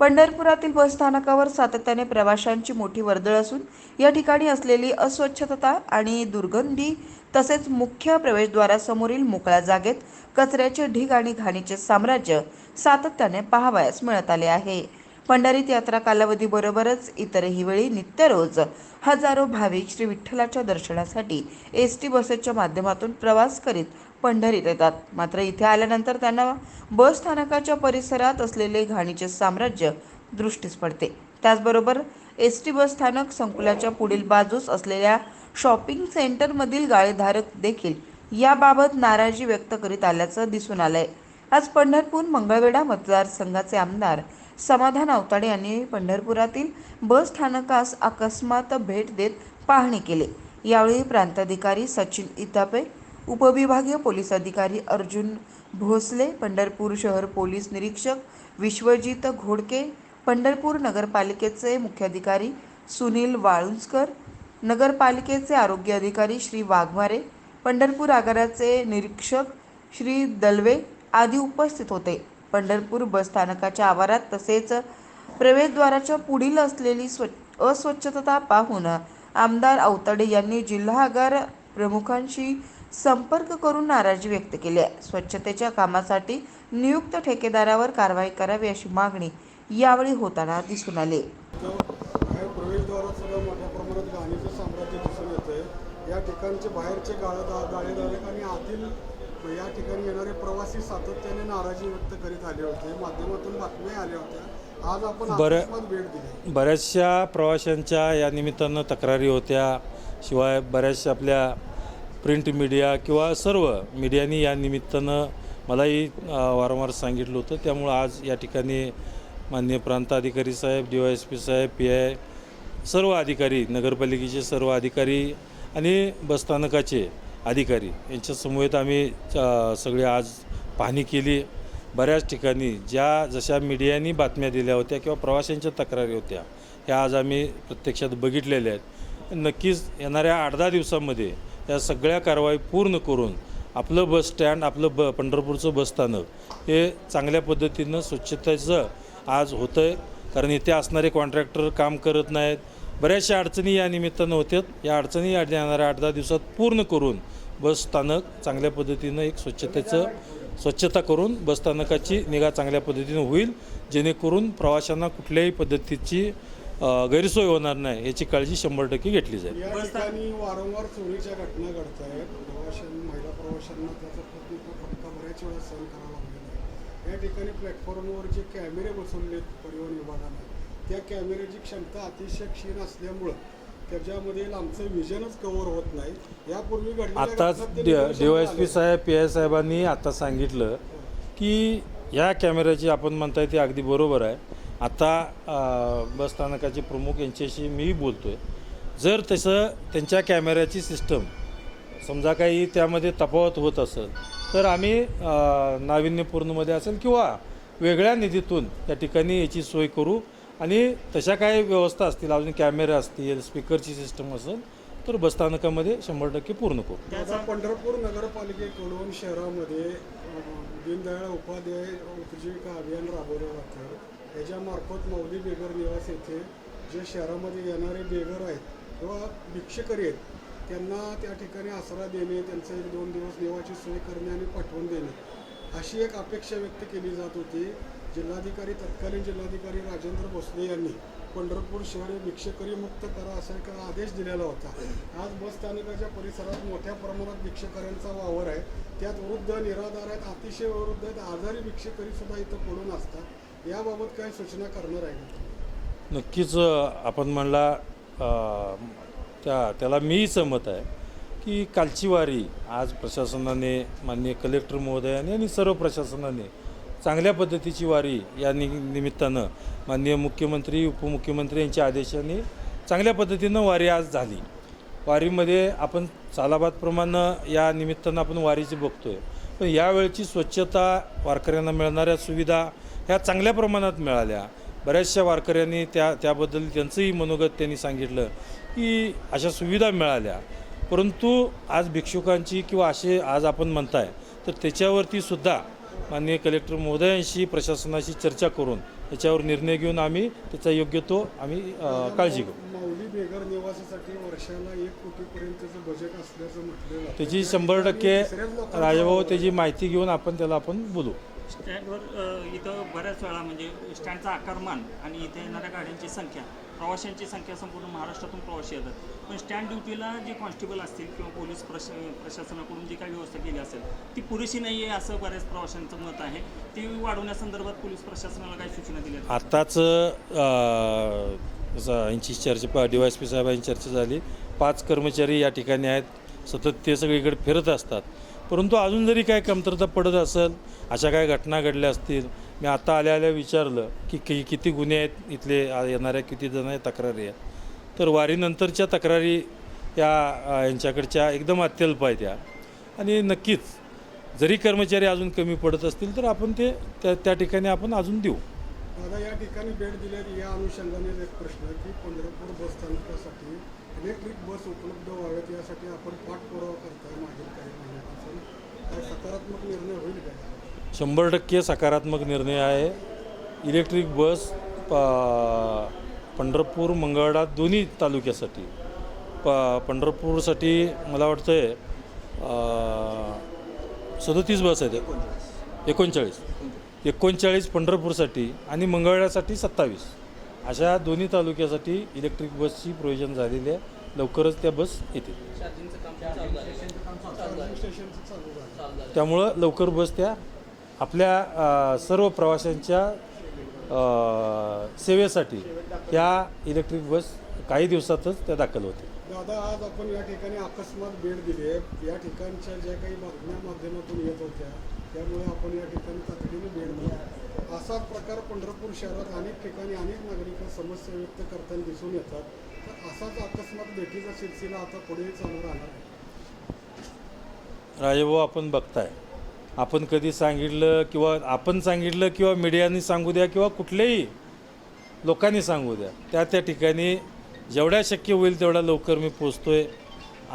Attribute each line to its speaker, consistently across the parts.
Speaker 1: पंढरपुरातील बसस्थानकावर सातत्याने प्रवाशांची मोठी वर्दळ असून या ठिकाणी असलेली अस्वच्छता आणि दुर्गंधी तसेच मुख्य प्रवेशद्वारासमोरील मोकळ्या जागेत कचऱ्याचे ढीग आणि घाणीचे साम्राज्य सातत्याने पाहावयास मिळत आले आहे. पंढरीत यात्रा कालावधीबरोबरच इतरही वेळी नित्यरोज हजारो भाविक श्री विठ्ठलाच्या दर्शनासाठी एस टी बसेसच्या माध्यमातून प्रवास करीत पंढरीत येतात. मात्र इथे आल्यानंतर त्यांना बस स्थानकाच्या परिसरात असलेले घाणीचे साम्राज्य दृष्टीस पडते. त्याचबरोबर एस टी बस स्थानक संकुलाच्या पुढील बाजूस असलेल्या शॉपिंग सेंटरमधील गाळेधारक देखील याबाबत नाराजी व्यक्त करीत आल्याचं दिसून आलंय. आज पंढरपूर मंगळवेढा मतदारसंघाचे आमदार समाधान अवताडे यांनी पंढरपुरातील बस स्थानकास अकस्मात भेट देत पाहणी केली. यावेळी प्रांताधिकारी सचिन इतापे उपविभागीय पोलीस अधिकारी अर्जुन भोसले पंढरपूर शहर पोलीस निरीक्षक विश्वजित घोडके पंढरपूर नगरपालिकेचे मुख्याधिकारी सुनील वाळुंजकर नगरपालिकेचे आरोग्य अधिकारी श्री वाघमारे पंढरपूर आगाराचे निरीक्षक श्री दलवे आदी उपस्थित होते. पंढरपूर बसस्थानकाच्या आवारात तसेच प्रवेशद्वाराच्या पुढील असलेली स्व अस्वच्छता पाहून आमदार अवतडे यांनी जिल्हा आगार प्रमुखांशी संपर्क करून नाराजी व्यक्त केली आहे. स्वच्छतेच्या कामासाठी नियुक्त ठेकेदारावर कारवाई करावी अशी मागणी यावेळी होताना दिसून आली.
Speaker 2: या ठिकाणचे बाहेरचे गाळे आणि आतील या ठिकाणी येणारे प्रवासी सातत्याने नाराजी व्यक्त करीत आले होते. माध्यमातून बातम्या आल्या होत्या. आज आपण
Speaker 3: बरं.
Speaker 2: अकस्मात भेट दिली.
Speaker 3: बऱ्याचशा प्रवाशांच्या या निमित्तानं तक्रारी होत्या. शिवाय बऱ्याचशा आपल्या प्रिंट मीडिया किंवा सर्व मीडियानी या निमित्तानं मलाही वारंवार सांगितलं होतं. त्यामुळं आज या ठिकाणी माननीय प्रांत अधिकारी साहेब डी वाय एस पी साहेब पी आय सर्व अधिकारी नगरपालिकेचे सर्व अधिकारी आणि बसस्थानकाचे अधिकारी. यांच्या समवेत आम्ही सगळे आज पाहणी केली. बऱ्याच ठिकाणी ज्या जशा मीडियानी बातम्या दिल्या होत्या किंवा प्रवाशांच्या तक्रारी होत्या ह्या आज आम्ही प्रत्यक्षात बघितलेल्या आहेत. नक्कीच येणाऱ्या आठ दहा दिवसामध्ये या सगळ्या कारवाई पूर्ण करून आपलं बस स्टँड आपलं ब पंढरपूरचं बसस्थानक हे चांगल्या पद्धतीनं स्वच्छतेचं आज होतं आहे कारण इथे असणारे कॉन्ट्रॅक्टर काम करत नाहीत. बऱ्याचशा अडचणी या निमित्तानं होत्यात. या अडचणी या येणाऱ्या आठ दहा दिवसात पूर्ण करून बस स्थानक चांगल्या पद्धतीनं एक स्वच्छतेचं स्वच्छता करून बसस्थानकाची निगा चांगल्या पद्धतीनं होईल. जेणेकरून प्रवाशांना कुठल्याही पद्धतीची गैरसोय होणार नाही याची काळजी शंभर टक्के घेतली जाईल.
Speaker 2: वारंवार चोरीच्या घटना घडत आहेत प्रवाशांनी महिला प्रवाशांना त्याचा खूप मोठा फटका बऱ्याच वेळा सहन करावा लागलेला आहे या ठिकाणी प्लॅटफॉर्मवर जे कॅमेरे बसवलेत परिवहन विभागाने त्या कॅमेऱ्याची क्षमता अतिशय क्षीण असल्यामुळं त्याच्यामध्ये आमचं विजनच कव्हर होत नाही. यापूर्वी घडलेल्या
Speaker 3: आताच
Speaker 2: घटनात ते
Speaker 3: डी
Speaker 2: निदर्शनास
Speaker 3: वाय एस पी. साहेब पी आय साहेबांनी आता सांगितलं की या कॅमेऱ्याची आपण म्हणताय ते अगदी बरोबर आहे. आता अ, बस स्थानकाचे प्रमुख यांच्याशी मीही बोलतो आहे जर तसं त्यांच्या कॅमेऱ्याची सिस्टम समजा काही त्यामध्ये तफावत होत असेल तर आम्ही नाविन्यपूर्णमध्ये असेल किंवा वेगळ्या निधीतून त्या ठिकाणी याची सोय करू. आणि तशा काही व्यवस्था असतील अजून कॅमेरे असतील स्पीकरची सिस्टम असेल तर बसस्थानकामध्ये शंभर टक्के पूर्ण करू.
Speaker 2: आता पंढरपूर नगरपालिकेकडून शहरामध्ये दीनदयाळ उपाध्याय उपजीविका अभियान राबवलं जातं. त्याच्यामार्फत मौली बेगर निवास येथे जे शहरामध्ये येणारे बेगर आहेत किंवा भिक्षकरी आहेत त्यांना त्या ठिकाणी आसरा देणे त्यांचं एक दोन दिवस निवाची सोय करणे आणि पाठवून देणे अशी एक अपेक्षा व्यक्त केली जात होती. जिल्हाधिकारी तत्कालीन जिल्हाधिकारी राजेंद्र भोसले यांनी पंढरपूर शहर हे भिक्षकरी मुक्त करा असा एक आदेश दिलेला होता. आज बसस्थानकाच्या परिसरात मोठ्या प्रमाणात भिक्षकऱ्यांचा वावर आहे. त्यात वृद्ध निराधार आहेत अतिशय वृद्ध आहेत आजारी भिक्षकरी सुद्धा इथं पडून असतात. याबाबत काय सूचना करणार आहे?
Speaker 3: नक्कीच आपण म्हणला त्या त्याला मीही सहमत आहे की कालची वारी आज प्रशासनाने माननीय कलेक्टर महोदयाने आणि सर्व प्रशासनाने चांगल्या पद्धतीची वारी या नि निमित्तानं माननीय मुख्यमंत्री उपमुख्यमंत्री यांच्या आदेशाने चांगल्या पद्धतीनं वारी आज झाली. वारीमध्ये आपण सालाबादप्रमाणे या निमित्तानं आपण वारीची बघतोय. पण यावेळची स्वच्छता वारकऱ्यांना मिळणाऱ्या सुविधा ह्या चांगल्या प्रमाणात मिळाल्या. बऱ्याचशा वारकऱ्यांनी त्या त्याबद्दल त्यांचंही मनोगत त्यांनी सांगितलं की अशा सुविधा मिळाल्या. परंतु आज भिक्षुकांची किंवा असे आज आपण म्हणताय तर त्याच्यावरती सुद्धा माननीय कलेक्टर महोदयांशी प्रशासनाशी चर्चा करून त्याच्यावर निर्णय घेऊन आम्ही त्याचा योग्य तो आम्ही काळजी घेऊ
Speaker 2: माऊली बेघर निवासासाठी वर्षाला एक कोटीपर्यंतचं बजेट असल्याचं म्हटलं.
Speaker 3: त्याची
Speaker 2: त्या
Speaker 3: शंभर टक्के राजाभाऊ. त्याची माहिती घेऊन आपण त्याला आपण बोलू
Speaker 4: स्टँडवर इथं बऱ्याच वेळा म्हणजे स्टँडचा आकारमान आणि इथे येणाऱ्या गाड्यांची संख्या प्रवाशांची संख्या संपूर्ण महाराष्ट्रातून प्रवासी येतात. पण स्टँड ड्युटीला जे कॉन्स्टेबल असतील किंवा पोलीस प्रश प्रशासनाकडून जी काही व्यवस्था केली असेल ती पुरेशी नाही आहे असं बऱ्याच प्रवाशांचं मत आहे. ती वाढवण्यासंदर्भात पोलीस प्रशासनाला काही सूचना दिल्या
Speaker 3: आत्ताच यांची चर्चा डी वाय पी साहेबांची चर्चा झाली. पाच कर्मचारी या ठिकाणी आहेत. सतत ते सगळीकडे फिरत असतात. परंतु अजून जरी काय कमतरता पडत असेल अशा काय घटना घडल्या असतील मी आता आल्या आल्या विचारलं की कि किती गुन्हे आहेत इथले येणाऱ्या किती जण आहेत तक्रारी आहेत. तर वारीनंतरच्या तक्रारी या यांच्याकडच्या एकदम अत्यल्प आहेत त्या आणि नक्कीच जरी कर्मचारी अजून कमी पडत असतील तर आपण ते त्या त्या ठिकाणी आपण अजून देऊ.
Speaker 2: दादा या ठिकाणी भेट दिल्यात या अनुषंगाने एक प्रश्न की पंढरपूर बसस्थानकासाठी इलेक्ट्रिक बस उपलब्ध व्हाव्यात यासाठी आपण पाठपुरावा करताय मागील काही महिन्यापासून. काय सकारात्मक निर्णय होईल का?
Speaker 3: शंभर टक्के सकारात्मक निर्णय आहे. इलेक्ट्रिक बस प पंढरपूर मंगळवेढा दोन्ही तालुक्यासाठी. प पंढरपूरसाठी मला वाटतं आहे सदतीस बस आहेत. एकोणचाळीस. एकोणचाळीस. पंढरपूरसाठी आणि मंगळवेढ्यासाठी सत्तावीस. अशा दोन्ही तालुक्यासाठी इलेक्ट्रिक बसची प्रयोजन झालेली आहे. लवकरच त्या बस येतील. त्यामुळं लवकर बस त्या आपल्या सर्व प्रवाशांच्या सेवेसाठी त्या इलेक्ट्रिक बस काही दिवसातच त्या दाखल होतील.
Speaker 2: दादा आज आपण या ठिकाणी अकस्मात भेट दिली आहे. या ठिकाणच्या ज्या काही बातम्या माध्यमातून येत होत्या त्यामुळे आपण या ठिकाणी तातडीने भेट दिली असा प्रकार पंढरपूर शहरात अनेक ठिकाणी अनेक नागरिक समस्या व्यक्त करताना दिसून येतात. तर असाच अकस्मात भेटीचा सिलसिला आता पुढेही चालू राहणार आहे.
Speaker 3: राजेभाऊ आपण बघताय. आपण कधी सांगितलं किंवा आपण सांगितलं किंवा मीडियाने सांगू द्या किंवा कुठल्याही लोकांनी सांगू द्या त्या त्या ठिकाणी जेवढ्या शक्य होईल तेवढ्या लवकर मी पोचतोय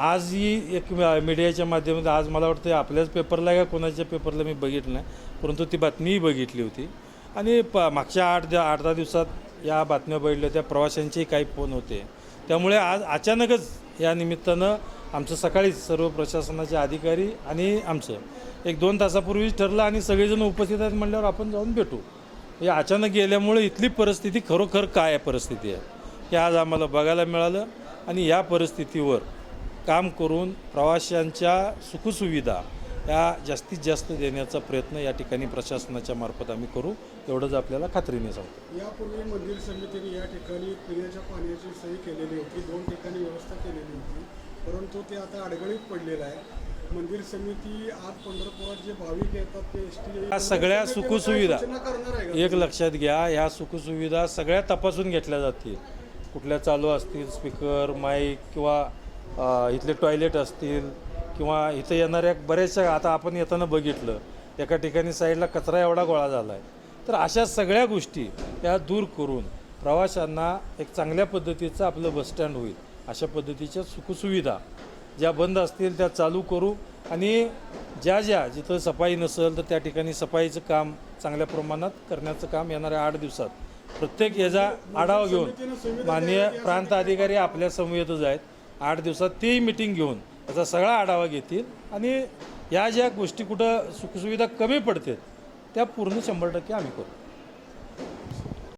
Speaker 3: आजही एक मीडियाच्या माध्यमातून आज मला वाटतं आपल्याच पेपरला का कोणाच्या पेपरला मी बघितलं नाही परंतु ती बातमीही बघितली होती. आणि प मागच्या आठ द्या आठ दहा दिवसात या बातम्या बघितल्या त्या प्रवाशांचेही काही फोन होते. त्यामुळे आज अचानकच या निमित्तानं आमचं सकाळीच सर्व प्रशासनाचे अधिकारी आणि आमचं एक दोन तासापूर्वीच ठरलं आणि सगळेजण उपस्थित आहेत म्हणल्यावर आपण जाऊन भेटू. हे अचानक गेल्यामुळे इथली परिस्थिती खरोखर काय आहे परिस्थिती आहे? हे आज आम्हाला बघायला मिळालं आणि या परिस्थितीवर काम करून प्रवाशांच्या सुखसुविधा या जास्तीत जास्त देण्याचा प्रयत्न या ठिकाणी प्रशासनाच्या मार्फत आम्ही करू. एवढंच आपल्याला खात्रीने सांगतो.
Speaker 2: यापूर्वी मंदिर समितीने या ठिकाणी पिण्याच्या पाण्याची सोय केलेली होती. दोन ठिकाणी व्यवस्था केलेली होती. परंतु ते आता अडगळीत पडलेलं आहे. मंदिर समिती आज पंढरपुरात जे भाविक येतात ते एस टी
Speaker 3: या सगळ्या सुखसुविधा? एक लक्षात घ्या ह्या सुखसुविधा सगळ्या तपासून घेतल्या जातील. कुठल्या चालू असतील स्पीकर माईक किंवा इथले टॉयलेट असतील किंवा इथं येणाऱ्या बऱ्याचशा आता आपण येताना बघितलं एका ठिकाणी साईडला कचरा एवढा गोळा झाला आहे तर अशा सगळ्या गोष्टी या दूर करून प्रवाशांना एक चांगल्या पद्धतीचं आपलं बसस्टँड होईल. अशा पद्धतीच्या सुखसुविधा ज्या बंद असतील त्या चालू करू आणि ज्या ज्या जिथं सफाई नसेल तर त्या ठिकाणी सफाईचं काम चांगल्या प्रमाणात करण्याचं काम येणाऱ्या आठ दिवसात. प्रत्येक याचा आढावा घेऊन माननीय प्रांत अधिकारी आपल्या समवेतच आहेत. आठ दिवसात तेही मिटिंग घेऊन याचा सगळा आढावा घेतील. आणि या ज्या गोष्टी कुठं सुखसुविधा कमी पडतात त्या पूर्ण शंभर टक्के आम्ही करू.